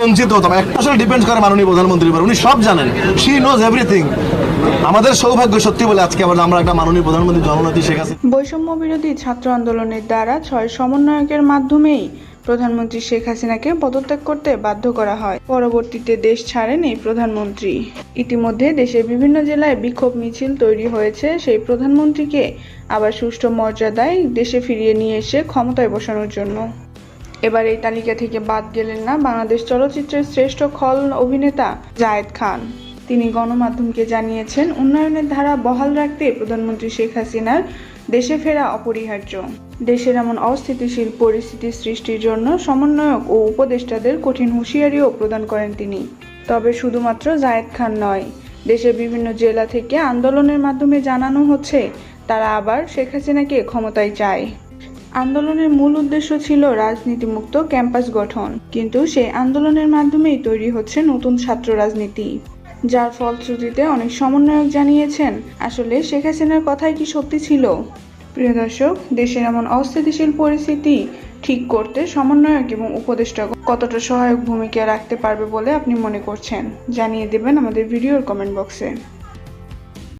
বঞ্চিত হতাম। আসলে ডিপেন্ড করে মাননীয় প্রধানমন্ত্রীর উপর উনি সব জানেন। শি নোজ এভরিথিং আমাদের সৌভাগ্য সত্যি বলে আজকে আবার আমরা একটা মাননীয় প্রধানমন্ত্রী, জননেত্রী শেখ হাসিনা বৈষম্য বিরোধী ছাত্র আন্দোলনের দ্বারা ছয় সমন্বয়কের মাধ্যমেই প্রধানমন্ত্রী শেখ হাসিনাকে পদত্যাগ করতে বাধ্য করা হয়। পরবর্তীতে দেশ ছাড়েন এই প্রধানমন্ত্রী। ইতিমধ্যে দেশের বিভিন্ন জেলায় বিক্ষোভ মিছিল তৈরি হয়েছে। সেই প্রধানমন্ত্রীকে আবার সুষ্ঠু মর্যাদায় দেশে ফিরিয়ে নিয়ে এসে ক্ষমতায় বসানোর জন্য। এবার এই তালিকা থেকে বাদ গেলেন না বাংলাদেশ চলচ্চিত্রের শ্রেষ্ঠ খল অভিনেতা জায়েদ খান। তিনি গণমাধ্যমকে জানিয়েছেন, উন্নয়নের ধারা বহাল রাখতে প্রধানমন্ত্রী শেখ হাসিনার দেশে ফেরা অপরিহার্য। দেশের এমন অস্থিতিশীল পরিস্থিতি সৃষ্টির জন্য সমন্বয়ক ও উপদেষ্টাদের কঠিন হুঁশিয়ারিও প্রদান করেন তিনি। তবে শুধুমাত্র জায়েদ খান নয়, দেশের বিভিন্ন জেলা থেকে আন্দোলনের মাধ্যমে জানানো হচ্ছে, তারা আবার শেখ হাসিনাকে ক্ষমতায় চায়। আন্দোলনের মূল উদ্দেশ্য ছিল রাজনীতিমুক্ত ক্যাম্পাস গঠন, কিন্তু সেই আন্দোলনের মাধ্যমেই তৈরি হচ্ছে নতুন ছাত্র রাজনীতি। যার ফলশ্রুতিতে অনেক সমন্বয়ক জানিয়েছেন, আসলে শেখ হাসিনার কথাই কি সত্যি ছিল? প্রিয় দর্শক, দেশের এমন অস্থিতিশীল পরিস্থিতি ঠিক করতে সমন্বয়ক এবং উপদেষ্টা কতটা সহায়ক ভূমিকা রাখতে পারবে বলে আপনি মনে করছেন? জানিয়ে দেবেন আমাদের ভিডিওর কমেন্ট বক্সে।